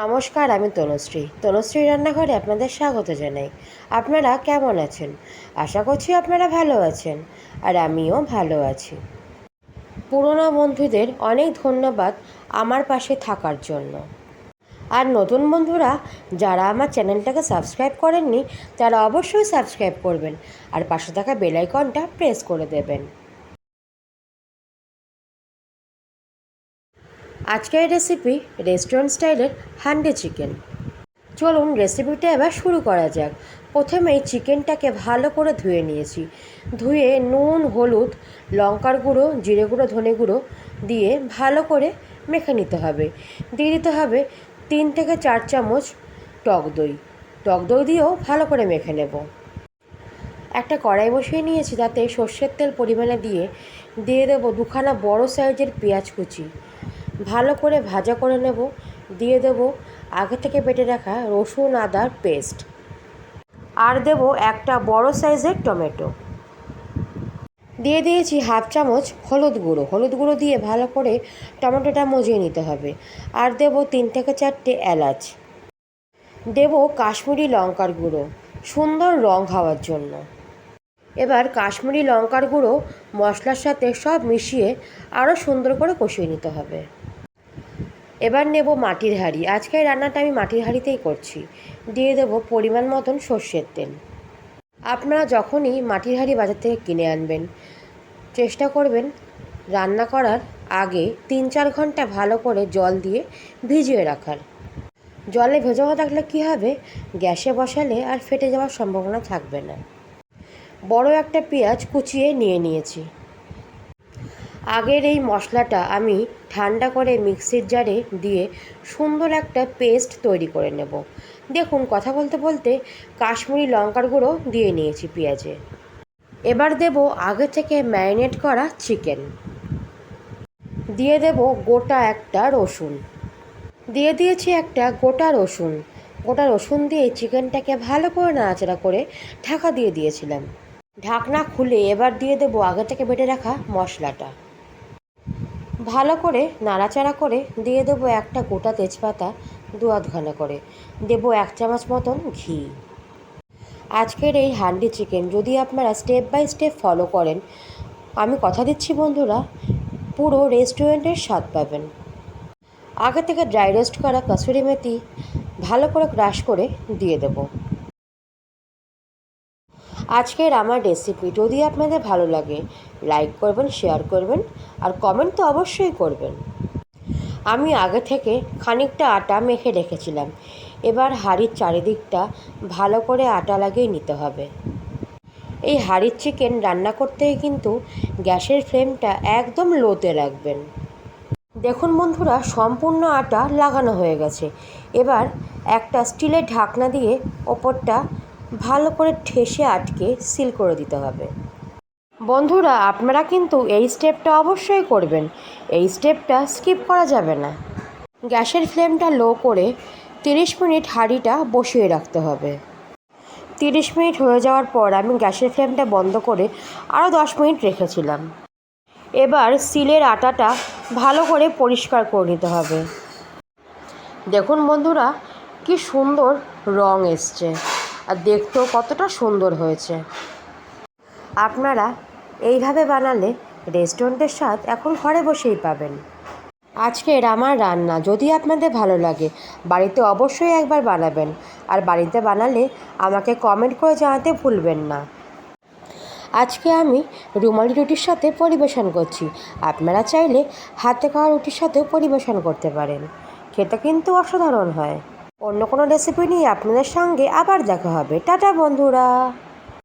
নমস্কার, আমি তনুশ্রী। তনুশ্রী রান্নাঘরে আপনাদের স্বাগত জানাই। আপনারা কেমন আছেন? আশা করছি আপনারা ভালো আছেন, আর আমিও ভালো আছি। পুরনো বন্ধুদের অনেক ধন্যবাদ আমার পাশে থাকার জন্য। আর নতুন বন্ধুরা, যারা আমার চ্যানেলটাকে সাবস্ক্রাইব করেননি, তারা অবশ্যই সাবস্ক্রাইব করবেন, আর পাশে থাকা বেল আইকনটা প্রেস করে দেবেন। আজকের রেসিপি রেস্টুরেন্ট স্টাইলের হান্ডি চিকেন চলুন রেসিপিটা এবার শুরু করা যাক। প্রথমেই চিকেনটাকে ভালো করে ধুয়ে নিয়েছি। ধুয়ে নুন, হলুদ, লঙ্কার গুঁড়ো, জিরে গুঁড়ো, ধনে গুঁড়ো দিয়ে ভালো করে মেখে নিতে হবে। দিয়ে দিতে হবে তিন থেকে চার চামচ টক দই। টক দই দিয়েও ভালো করে মেখে নেব। একটা কড়াই বসিয়ে নিয়েছি, তাতে সর্ষের তেল পরিমাণে দিয়ে দিয়ে দেবো দুখানা বড় সাইজের পেঁয়াজ কুচি। ভালো করে ভাজা করে নেব, দিয়ে দেব আগে থেকে বেটে রাখা রসুন আদার পেস্ট। আর দেব একটা বড় সাইজের টমেটো। দিয়ে দিয়েছি হাফ চামচ হলুদ গুঁড়ো। হলুদ গুঁড়ো দিয়ে ভালো করে টমেটোটা মজিয়ে নিতে হবে। আর দেব তিন থেকে চারটে এলাচ। দেব কাশ্মীরি লঙ্কার গুঁড়ো। সুন্দর রং খাওয়ার জন্য। এবার কাশ্মীরি লঙ্কার গুঁড়ো মশলার সাথে সব মিশিয়ে আরও সুন্দর করে কষিয়ে নিতে হবে। এবার নেব মাটির হাঁড়ি। আজকের রান্নাটা আমি মাটির হাঁড়িতেই করছি। দিয়ে দেব পরিমাণ মতন সর্ষের তেল। আপনারা যখনই মাটির হাঁড়ি বাজার থেকে কিনে আনবেন, চেষ্টা করবেন রান্না করার আগে তিন চার ঘণ্টা ভালো করে জল দিয়ে ভিজিয়ে রাখার। জলে ভেজানো থাকলে কী হবে? গ্যাসে বসালে আর ফেটে যাওয়ার সম্ভাবনা থাকবে না। বড় একটা পেঁয়াজ কুচিয়ে নিয়ে নিয়েছি। আগের এই মশলাটা আমি ঠান্ডা করে মিক্সির জারে দিয়ে সুন্দর একটা পেস্ট তৈরি করে নেব। দেখুন, কথা বলতে বলতে কাশ্মীরি লঙ্কার গুঁড়ো দিয়ে নিয়েছি পেঁয়াজে। এবার দেব আগে থেকে ম্যারিনেট করা চিকেন। দিয়ে দেব গোটা একটা রসুন। দিয়ে দিয়েছি একটা গোটা রসুন। গোটা রসুন দিয়ে চিকেনটাকে ভালো করে নাড়াচাড়া করে ঢাকা দিয়ে দিয়েছিলাম। ঢাকনা খুলে এবার দিয়ে দেবো আগে থেকে বেটে রাখা মশলাটা। ভালো করে নাড়াচাড়া করে দিয়ে দেবো একটা গোটা তেজপাতা দু আধখানা করে। দেবো এক চামচ মতন ঘি। আজকের এই হান্ডি চিকেন যদি আপনারা স্টেপ বাই স্টেপ ফলো করেন, আমি কথা দিচ্ছি বন্ধুরা, পুরো রেস্টুরেন্টের স্বাদ পাবেন। আগে থেকে ড্রাই রোস্ট করা কসুরি মেথি ভালো করে ক্রাশ করে দিয়ে দেবো। আজকের আমার রেসিপি যদি আপনাদের ভালো লাগে লাইক করবেন শেয়ার করবেন, আর কমেন্ট তো অবশ্যই করবেন। আমি আগে থেকে খানিকটা আটা মেখে রেখেছিলাম। এবার হাঁড়ির চারিদিকটা ভালো করে আটা লাগিয়ে নিতে হবে। এই হাঁড়ির চিকেন রান্না করতে কিন্তু গ্যাসের ফ্লেমটা একদম লোতে রাখবেন। দেখুন বন্ধুরা, সম্পূর্ণ আটা লাগানো হয়ে গেছে। এবার একটা স্টিলের ঢাকনা দিয়ে ওপরটা ভালো করে ঠেসে আটকে সিল করে দিতে হবে। বন্ধুরা, আপনারা কিন্তু এই স্টেপটা অবশ্যই করবেন। এই স্টেপটা স্কিপ করা যাবে না। গ্যাসের ফ্লেমটা লো করে তিরিশ মিনিট হাঁড়িটা বসিয়ে রাখতে হবে। তিরিশ মিনিট হয়ে যাওয়ার পর আমি গ্যাসের ফ্লেমটা বন্ধ করে আরও দশ মিনিট রেখেছিলাম। এবার সিলের আটাটা ভালো করে পরিষ্কার করে নিতে হবে। দেখুন বন্ধুরা, কি সুন্দর রং এসছে। আর দেখতেও কতটা সুন্দর হয়েছে। আপনারা এইভাবে বানালে রেস্টুরেন্টের স্বাদ এখন ঘরে বসেই পাবেন। আজকের আমার রান্না যদি আপনাদের ভালো লাগে, বাড়িতে অবশ্যই একবার বানাবেন। আর বাড়িতে বানালে আমাকে কমেন্ট করে জানাতে ভুলবেন না। আজকে আমি রুমালি রুটির সাথে পরিবেশন করছি। আপনারা চাইলে হাতে খাওয়া রুটির সাথেও পরিবেশন করতে পারেন। খেতে কিন্তু অসাধারণ হয়। অন্য কোনো রেসিপি নিয়ে আপনাদের সঙ্গে আবার দেখা হবে। টাটা বন্ধুরা।